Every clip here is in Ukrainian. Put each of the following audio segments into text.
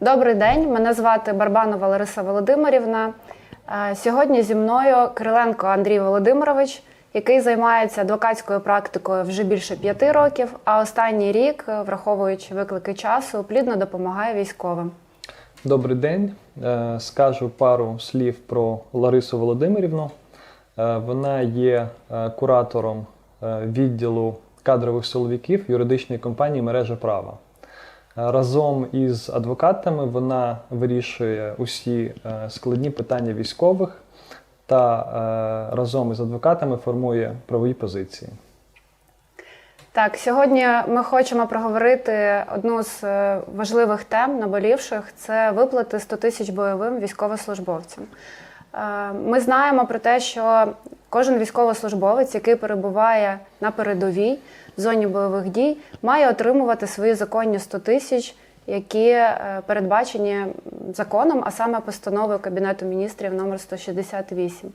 Добрий день, мене звати Барбанова Лариса Володимирівна. Е, Сьогодні зі мною Кириленко Андрій Володимирович, який займається адвокатською практикою вже більше п'яти років, а останній рік, е, враховуючи виклики часу, плідно допомагає військовим. Добрий день. Е, Скажу пару слів про Ларису Володимирівну. Вона є куратором відділу кадрових силовиків юридичної компанії Мережа права. Разом із адвокатами вона вирішує усі е, складні питання військових та е, разом із адвокатами формує правові позиції. Так, сьогодні ми хочемо проговорити одну з е, важливих тем, наболівших це виплати 100 тисяч бойовим військовослужбовцям. Ми знаємо про те, що кожен військовослужбовець, який перебуває на передовій в зоні бойових дій, має отримувати свої законні 100 тисяч, які е, передбачені законом, а саме постановою Кабінету міністрів номер 168.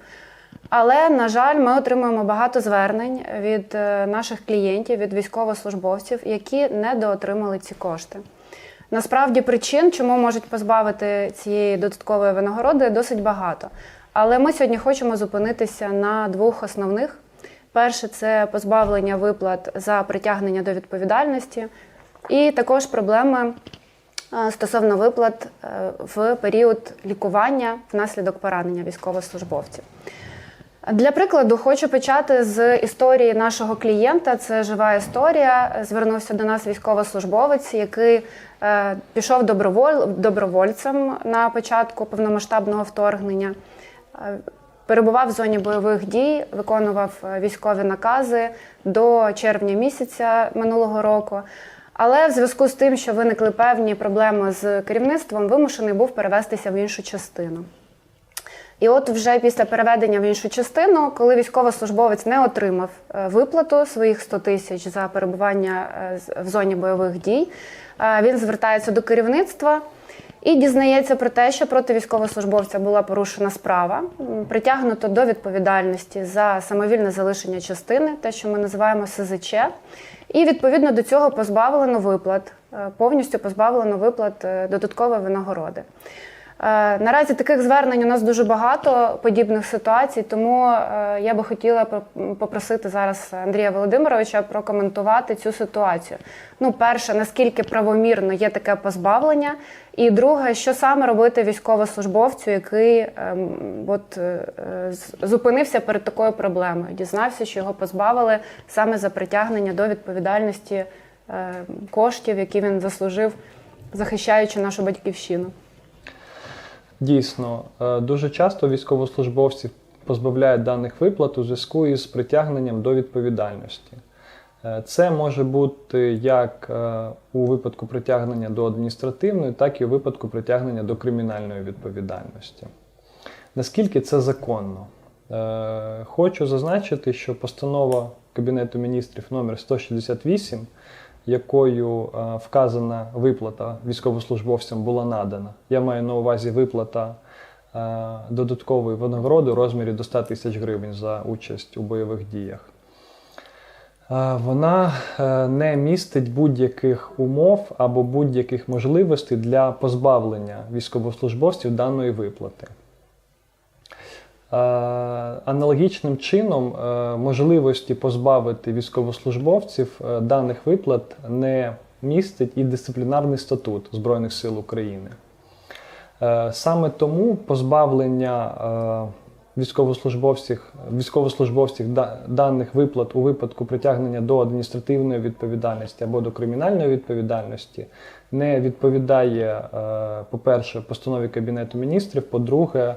Але, на жаль, ми отримуємо багато звернень від е, наших клієнтів, від військовослужбовців, які недоотримали ці кошти. Насправді причин, чому можуть позбавити цієї додаткової винагороди, досить багато. Але ми сьогодні хочемо зупинитися на двох основних: перше це позбавлення виплат за притягнення до відповідальності, і також проблеми е, стосовно виплат е, в період лікування внаслідок поранення військовослужбовців. Для прикладу, хочу почати з історії нашого клієнта. Це жива історія. Звернувся до нас військовослужбовець, який е, пішов доброволь, добровольцем на початку повномасштабного вторгнення. Е, Перебував в зоні бойових дій, виконував е, військові накази до червня місяця минулого року. Але в зв'язку з тим, що виникли певні проблеми з керівництвом, вимушений був перевестися в іншу частину. І от вже після переведення в іншу частину, коли військовослужбовець не отримав е, виплату своїх 100 тисяч за перебування в зоні бойових дій, він звертається до керівництва і дізнається про те, що проти військовослужбовця була порушена справа, притягнуто до відповідальності за самовільне залишення частини, те, що ми називаємо СЗЧ, і відповідно до цього позбавлено виплат, е, повністю позбавлено виплат е, додаткової винагороди. Е, Наразі таких звернень у нас дуже багато подібних ситуацій, тому е, я би хотіла попросити зараз Андрія Володимировича прокоментувати цю ситуацію. Ну, перше, наскільки правомірно є таке позбавлення, і друге, що саме робити військовослужбовцю, який ем, от, е, зупинився перед такою проблемою, дізнався, що його позбавили саме за притягнення до відповідальності е, коштів, які він заслужив, захищаючи нашу батьківщину. Дійсно, е, дуже часто військовослужбовців позбавляють даних виплат у зв'язку із притягненням до відповідальності. Е, Це може бути як е, у випадку притягнення до адміністративної, так і у випадку притягнення до кримінальної відповідальності. Наскільки це законно? Хочу зазначити, що постанова Кабінету міністрів номер 168 якою е, вказана виплата військовослужбовцям була надана. Я маю на увазі виплата е, додаткової винагороди у розмірі до 100 тисяч гривень за участь у бойових діях. Е, Вона не містить будь-яких умов або будь-яких можливостей для позбавлення військовослужбовців даної виплати. Е, Аналогічним чином е, можливості позбавити військовослужбовців е, даних виплат не містить і дисциплінарний статут Збройних сил України. Саме тому позбавлення військовослужбовців, військовослужбовців даних виплат у випадку притягнення до адміністративної відповідальності або до кримінальної відповідальності не відповідає, по-перше, постанові Кабінету міністрів, по-друге,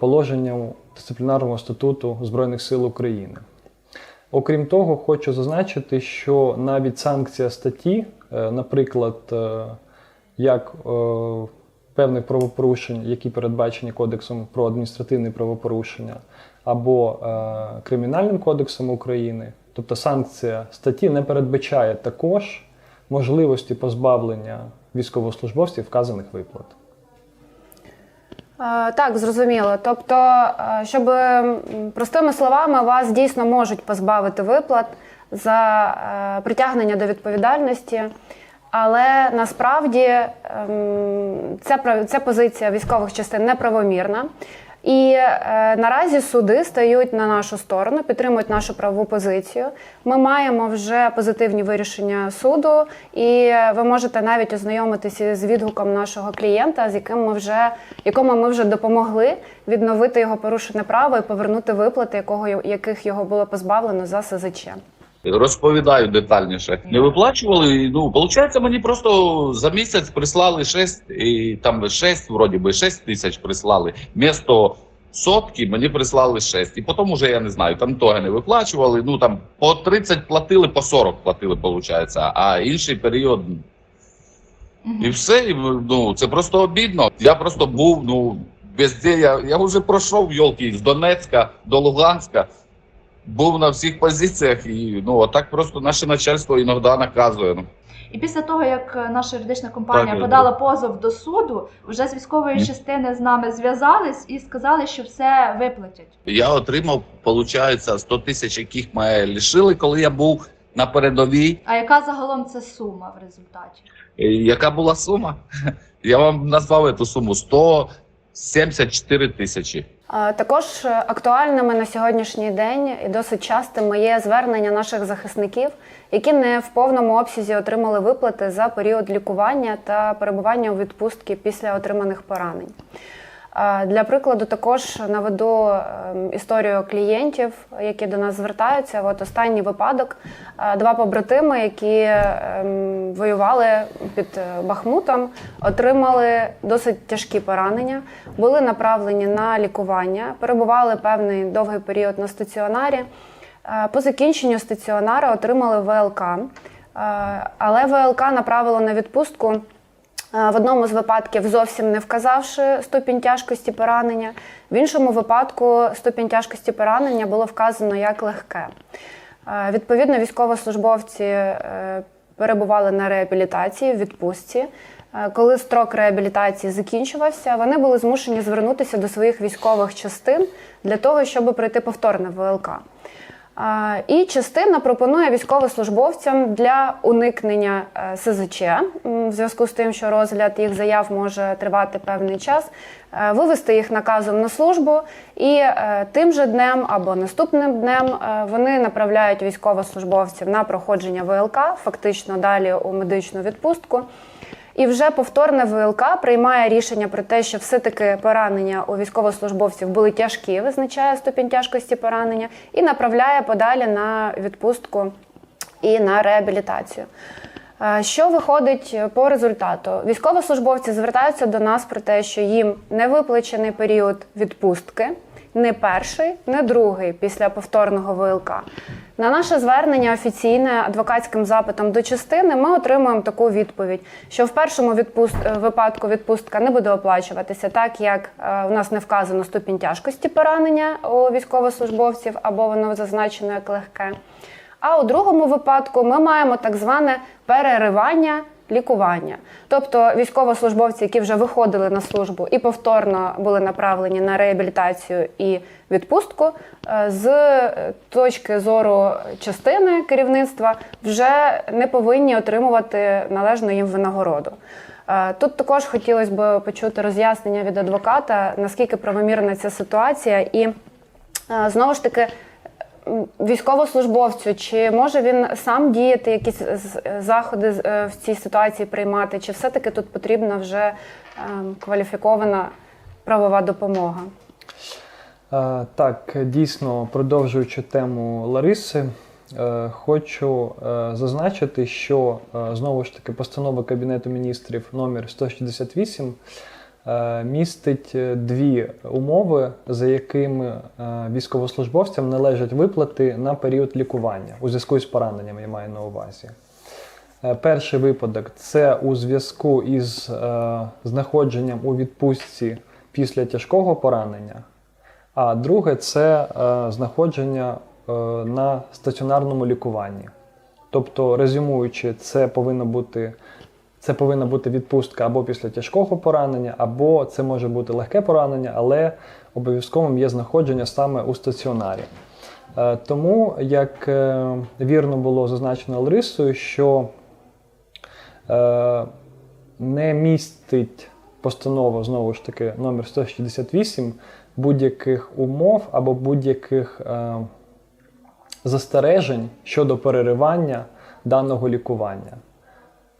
положенням дисциплінарного статуту Збройних сил України. Окрім того, хочу зазначити, що навіть санкція статті, е, наприклад, е, як е, певних правопорушень, які передбачені Кодексом про адміністративні правопорушення, або е, Кримінальним кодексом України, тобто санкція статті не передбачає також можливості позбавлення військовослужбовців вказаних виплат. Так, зрозуміло. Тобто, щоб простими словами, вас дійсно можуть позбавити виплат за е, притягнення до відповідальності Але насправді ем, ця позиція військових частин неправомірна. І е, наразі суди стають на нашу сторону, підтримують нашу правову позицію. Ми маємо вже позитивні вирішення суду, і ви можете навіть ознайомитися з відгуком нашого клієнта, з яким ми вже якому ми вже допомогли відновити його порушене право і повернути виплати, якого яких його було позбавлено за СЗЧ. Розповідаю детальніше. Не виплачували. Ну, виходить, мені просто за місяць прислали 6, і там 6, вроді би 6 тисяч прислали. Місто сотки мені прислали 6. І потім уже я не знаю, там того не виплачували. Ну там по 30 платили, по 40 платили, виходить. А інший період. І все, і, ну це просто обідно. Я просто був, ну, везде, я, я вже пройшов йолки з Донецька до Луганська був на всіх позиціях, і ну отак просто наше начальство іноді наказує. Ну, І після того, як е, наша юридична компанія Так, подала позов до суду, вже з військової частини з нами зв'язались і сказали, що все виплатять. Я отримав, виходить, 100 тисяч, яких мене лишили, коли я був на передовій. А яка загалом це сума в результаті? Яка була сума? Я вам назвав цю суму 174 тисячі. Також актуальними на сьогоднішній день і досить частими є звернення наших захисників, які не в повному обсязі отримали виплати за період лікування та перебування у відпустці після отриманих поранень. Для прикладу, також наведу ем, історію клієнтів, які до нас звертаються. От останній випадок: два побратими, які ем, воювали під е, Бахмутом, отримали досить тяжкі поранення, були направлені на лікування, перебували певний довгий період на стаціонарі. По закінченню стаціонара отримали ВЛК, але ВЛК направило на відпустку. Е, В одному з випадків зовсім не вказавши ступінь тяжкості поранення, в іншому випадку ступінь тяжкості поранення було вказано як легке. Е, Відповідно, військовослужбовці е, перебували на реабілітації в відпустці. Коли строк реабілітації закінчувався, вони були змушені звернутися до своїх військових частин для того, щоб пройти повторне ВЛК. І частина пропонує військовослужбовцям для уникнення е, СЗЧ в зв'язку з тим, що розгляд їх заяв може тривати певний час, е, вивести їх наказом на службу, і е, тим же днем або наступним днем вони направляють військовослужбовців на проходження ВЛК, фактично далі у медичну відпустку. І вже повторне ВЛК приймає рішення про те, що все-таки поранення у військовослужбовців були тяжкі, визначає ступінь тяжкості поранення, і направляє подалі на відпустку і на реабілітацію. Що виходить по результату? Військовослужбовці звертаються до нас про те, що їм не виплачений період відпустки, не перший, не другий після повторного ВЛК. На наше звернення офіційне адвокатським запитом до частини ми отримуємо таку відповідь, що в першому відпуст... е, випадку відпустка не буде оплачуватися, так як е, у нас не вказано ступінь тяжкості поранення у військовослужбовців або воно зазначено як легке. А у другому випадку ми маємо так зване переривання лікування. Тобто військовослужбовці, які вже виходили на службу і повторно були направлені на реабілітацію і відпустку, е, з е, точки зору частини керівництва вже не повинні отримувати належну їм винагороду. Е, Тут також хотілося б почути роз'яснення від адвоката, наскільки правомірна ця ситуація, і знову ж таки. Військовослужбовцю, чи може він сам діяти, якісь заходи е, в цій ситуації приймати, чи все-таки тут потрібна вже ем, кваліфікована правова допомога? Так, дійсно, продовжуючи тему Лариси, е, хочу е, зазначити, що знову ж таки постанова Кабінету міністрів номер 168 е, містить е, дві умови, за якими е, військовослужбовцям належать виплати на період лікування у зв'язку з пораненням, я маю на увазі. Е, Перший випадок це у зв'язку із е, знаходженням у відпустці після тяжкого поранення. А друге це е, знаходження е, на стаціонарному лікуванні. Тобто, резюмуючи, це повинно бути. Це повинна бути відпустка або після тяжкого поранення, або це може бути легке поранення, але обов'язковим є знаходження саме у стаціонарі. Е, Тому, як е, вірно було зазначено Ларисою, що е, не містить постанова, знову ж таки, номер 168 будь-яких умов або будь-яких застережень щодо переривання даного лікування.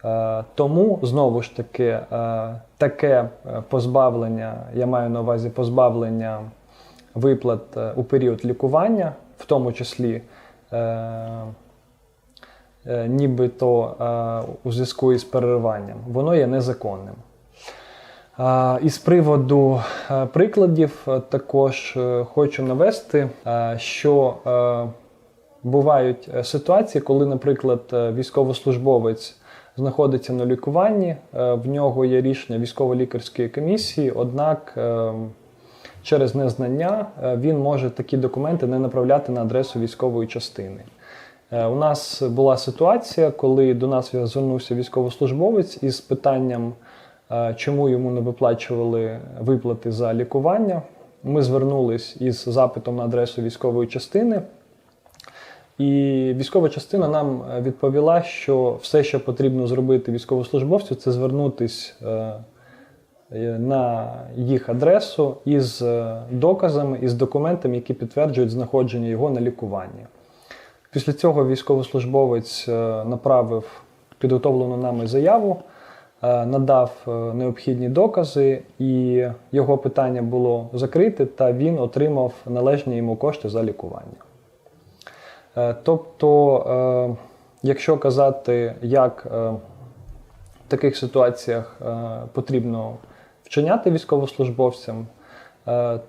Е, Тому знову ж таки е, таке е, позбавлення, я маю на увазі позбавлення виплат у період лікування, в тому числі нібито у зв'язку із перериванням, воно є незаконним. І з приводу прикладів також хочу навести, що бувають ситуації, коли, наприклад, військовослужбовець знаходиться на лікуванні, е, в нього є рішення військово-лікарської комісії, однак е, через незнання е, він може такі документи не направляти на адресу військової частини. У нас була ситуація, коли до нас звернувся військовослужбовець із питанням, чому йому не виплачували виплати за лікування. Ми звернулись із запитом на адресу військової частини. І військова частина нам е, відповіла, що все, що потрібно зробити військовослужбовцю, це звернутись е, е, на їх адресу із доказами, із документами, які підтверджують знаходження його на лікуванні. Після цього військовослужбовець направив підготовлену нами заяву, надав необхідні докази, і його питання було закрите, та він отримав належні йому кошти за лікування. Е, Тобто, е, якщо казати, як е, в таких ситуаціях потрібно вчиняти військовослужбовцям,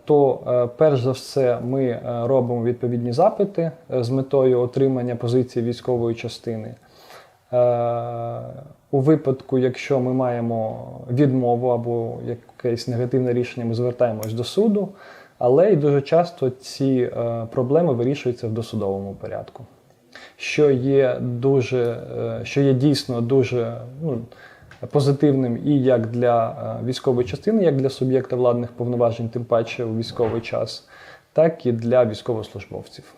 то перш за все ми робимо відповідні запити з метою отримання позиції військової частини. У випадку, якщо ми маємо відмову або якесь негативне рішення, ми звертаємось до суду, але й дуже часто ці е, проблеми вирішуються в досудовому порядку, що є дуже, е, що є дійсно дуже ну, позитивним і як для е, військової частини, як для суб'єкта владних повноважень, тим паче у військовий час, так і для військовослужбовців.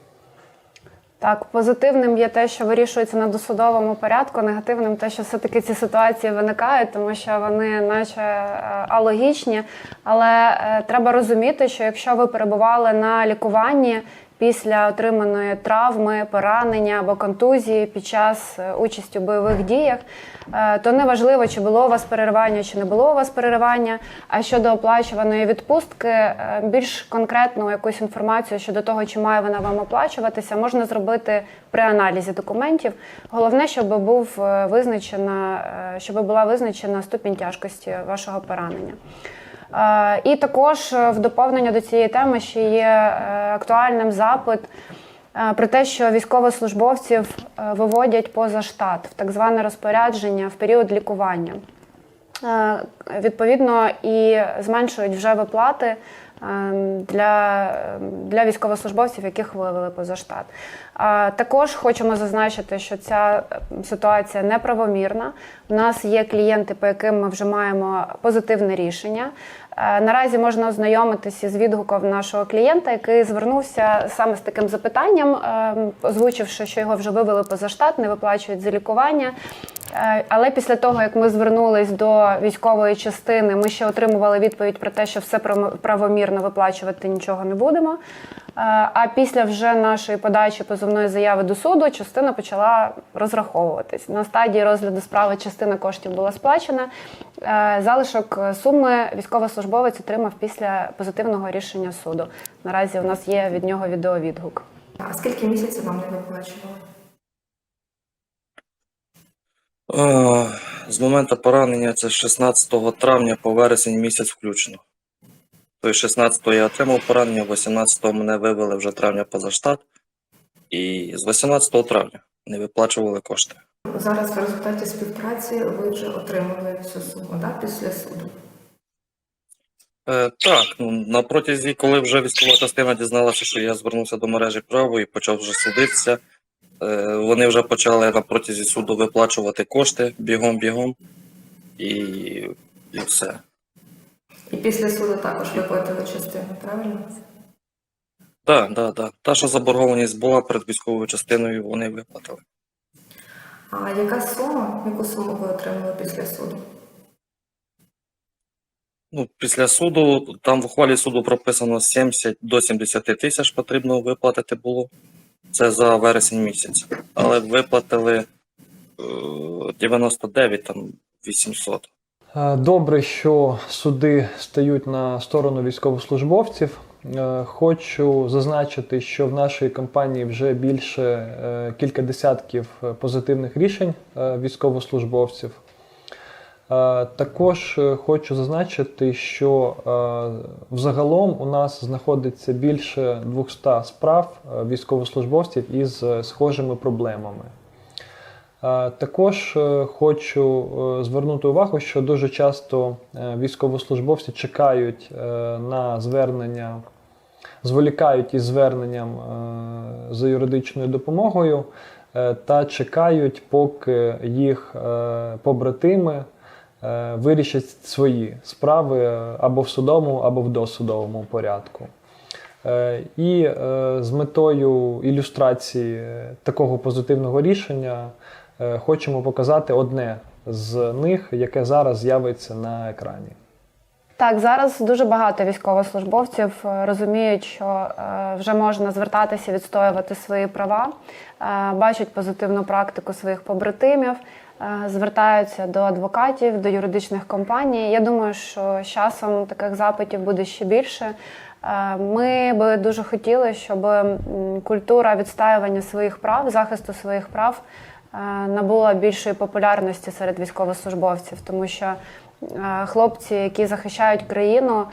Так, позитивним є те, що вирішується на досудовому порядку. Негативним те, що все-таки ці ситуації виникають, тому що вони, наче е, алогічні. Але е, треба розуміти, що якщо ви перебували на лікуванні після отриманої травми, поранення або контузії під час е, участі у бойових діях, е, то неважливо, чи було у вас переривання, чи не було у вас переривання. А щодо оплачуваної відпустки, е, більш конкретну якусь інформацію щодо того, чи має вона вам оплачуватися, можна зробити при аналізі документів. Головне, щоб був визначена, щоб була визначена ступінь тяжкості вашого поранення. Е, І також е, в доповнення до цієї теми ще є е, актуальним запит про те, що військовослужбовців виводять поза штат в так зване розпорядження в період лікування. Відповідно, і зменшують вже виплати для, для військовослужбовців, яких вивели поза штат. Також хочемо зазначити, що ця е, ситуація неправомірна. У нас є клієнти, по яким ми вже маємо позитивне рішення. Е, Наразі можна ознайомитися з відгуком нашого клієнта, який звернувся саме з таким запитанням, озвучивши, що його вже вивели поза штат, не виплачують за лікування. Е, Але після того, як ми звернулись до військової частини, ми ще отримували відповідь про те, що все право- правомірно виплачувати нічого не будемо. Е, А після вже нашої подачі позовної заяви до суду частина почала розраховуватись. На стадії розгляду справи частина коштів була сплачена. Е, Залишок суми військовослужбовець отримав після позитивного рішення суду. Наразі у нас є від нього відеовідгук. А скільки місяців вам не виплачували? Е, З моменту поранення це 16 травня по вересень місяць включно. Тобто 16-го я отримав поранення, 18-го мене вивели вже травня поза штат. І з 18 травня не виплачували кошти. Зараз в результаті співпраці ви вже отримали всю суму да, після суду. Е, так, ну, на протязі, коли вже військова частина дізналася, що я звернувся до мережі право і почав вже судитися, вони вже почали на протязі суду виплачувати кошти бігом-бігом. І, і все. І після суду також виплатили частину, правильно? Так, так, так. Та, що заборгованість була перед військовою частиною, вони виплатили. А яка сума, яку суму ви отримали після суду? Ну, після суду, там в ухвалі суду прописано 70 до 70 тисяч потрібно виплатити було. Це за вересень місяць. Але виплатили е, 99 там 800. Е, Добре, що суди стають на сторону військовослужбовців. Е, Хочу зазначити, що в нашій компанії вже більше е, кілька десятків е, позитивних рішень е, військовослужбовців. Е, Також е, хочу зазначити, що е, взагалом у нас знаходиться більше 200 справ військовослужбовців із схожими проблемами. Також хочу звернути увагу, що дуже часто військовослужбовці чекають на звернення, зволікають із зверненням за юридичною допомогою та чекають, поки їх побратими вирішать свої справи е, або в судовому, або в досудовому порядку. Е, І е, з метою ілюстрації е, такого позитивного рішення е, хочемо показати одне з них, яке зараз з'явиться на екрані. Так, зараз дуже багато військовослужбовців е, розуміють, що е, вже можна звертатися, відстоювати свої права, е, бачать позитивну практику своїх побратимів, е, звертаються до адвокатів, до юридичних компаній. Я думаю, що з часом таких запитів буде ще більше. Е, Ми би дуже хотіли, щоб культура відстаювання своїх прав, захисту своїх прав е, набула більшої популярності серед військовослужбовців, тому що е, хлопці, які захищають країну, е,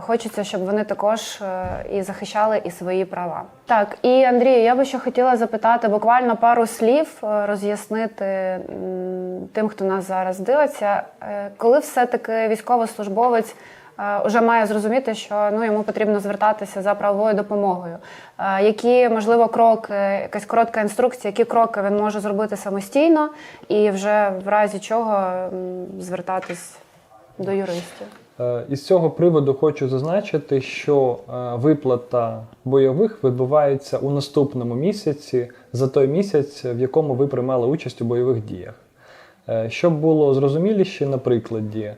хочеться, щоб вони також е, і захищали і свої права. Так, і Андрію, я би ще хотіла запитати буквально пару слів, е, роз'яснити тим, хто нас зараз дивиться, е, коли все-таки військовослужбовець вже має зрозуміти, що ну йому потрібно звертатися за правовою допомогою. Е, Які можливо кроки, якась коротка інструкція, які кроки він може зробити самостійно, і вже в разі чого звертатись до юристів. Е, Із цього приводу хочу зазначити, що е, виплата бойових відбувається у наступному місяці за той місяць, в якому ви приймали участь у бойових діях. Е, Щоб було зрозуміліше, на прикладі,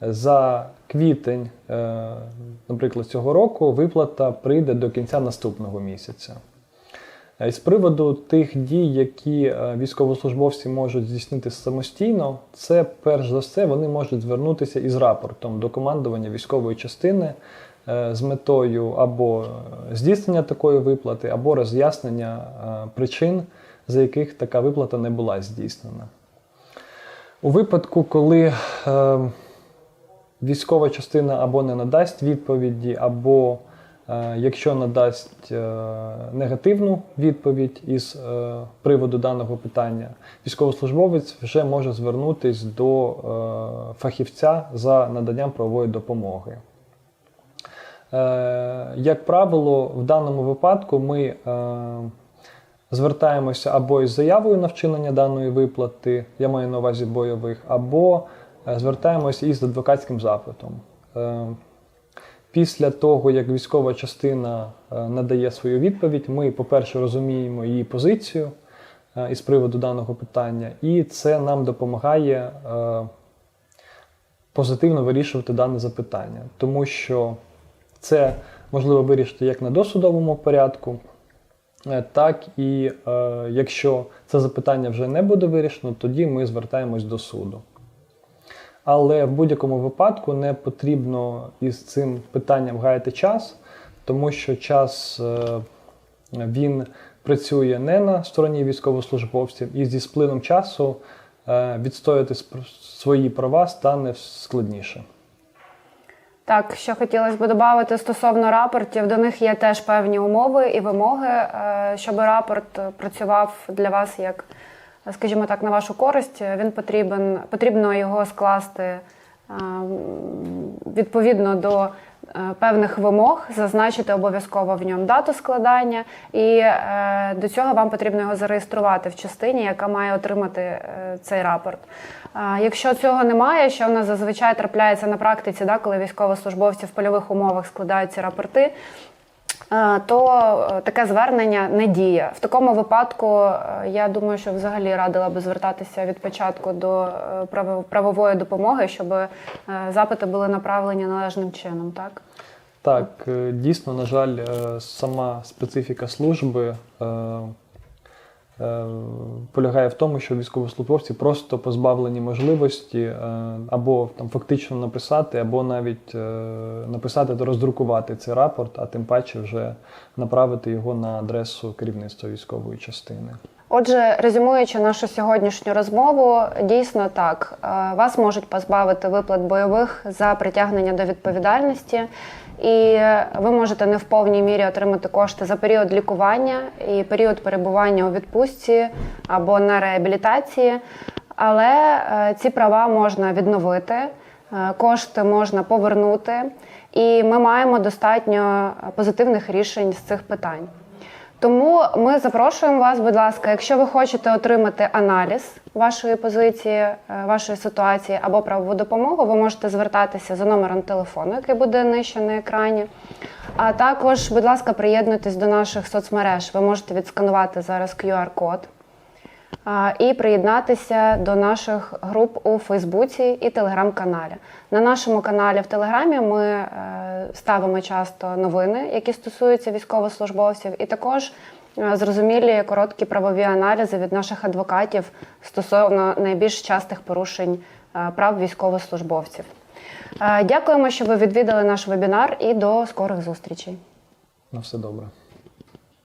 за квітень, наприклад, цього року виплата прийде до кінця наступного місяця. Е, З приводу тих дій, які е, військовослужбовці можуть здійснити самостійно, це перш за все вони можуть звернутися із рапортом до командування військової частини е, з метою або здійснення такої виплати, або роз'яснення причин, за яких така виплата не була здійснена. У випадку, коли військова частина або не надасть відповіді, або якщо надасть е, негативну відповідь із е, приводу даного питання, військовослужбовець вже може звернутися до е, фахівця за наданням правової допомоги. Е, Як правило, в даному випадку ми е, звертаємося або із заявою на вчинення даної виплати, я маю на увазі бойових, або е, звертаємося із адвокатським запитом. Після того, як військова частина е, надає свою відповідь, ми, по-перше, розуміємо її позицію е, із приводу даного питання, і це нам допомагає е, позитивно вирішувати дане запитання, тому що це можливо вирішити як на досудовому порядку, так і якщо це запитання вже не буде вирішено, тоді ми звертаємось до суду. Але в будь-якому випадку не потрібно із цим питанням гаяти час, тому що час е, він працює не на стороні військовослужбовців, і зі сплином часу е, відстояти свої права стане складніше. Так, що хотілося б додати стосовно рапортів, до них є теж певні умови і вимоги, е, щоб рапорт працював для вас як, скажімо так, на вашу користь. Він потрібен, потрібно його скласти е, відповідно до е, певних вимог, зазначити обов'язково в ньому дату складання, і е, до цього вам потрібно його зареєструвати в частині, яка має отримати цей рапорт. Якщо цього немає, що в нас зазвичай трапляється на практиці, да, коли військовослужбовці в польових умовах складають ці рапорти, то е, таке звернення не діє. В такому випадку е, я думаю, що взагалі радила би звертатися від початку до е, правової допомоги, щоб запити були направлені належним чином. Так Так, дійсно, на жаль, сама специфіка служби полягає в тому, що військовослужбовці просто позбавлені можливості е, або там фактично написати, або навіть е, написати та роздрукувати цей рапорт, а тим паче вже направити його на адресу керівництва військової частини. Отже, резюмуючи нашу сьогоднішню розмову, дійсно так, е, вас можуть позбавити виплат бойових за притягнення до відповідальності, і ви можете не в повній мірі отримати кошти за період лікування і період перебування у відпустці або на реабілітації. Але е, ці права можна відновити, е, кошти можна повернути, і ми маємо достатньо позитивних рішень з цих питань. Тому ми запрошуємо вас, будь ласка, якщо ви хочете отримати аналіз вашої позиції, е, вашої ситуації або правову допомогу, ви можете звертатися за номером телефону, який буде нижче на екрані. А також, будь ласка, приєднуйтесь до наших соцмереж. Ви можете відсканувати зараз QR-код і приєднатися до наших груп у Фейсбуці і Телеграм-каналі. На нашому каналі в Телеграмі ми е, ставимо часто новини, які стосуються військовослужбовців, і також е, зрозумілі короткі правові аналізи від наших адвокатів стосовно найбільш частих порушень е, прав військовослужбовців. Дякуємо, що ви відвідали наш вебінар і до скорих зустрічей. На все добре.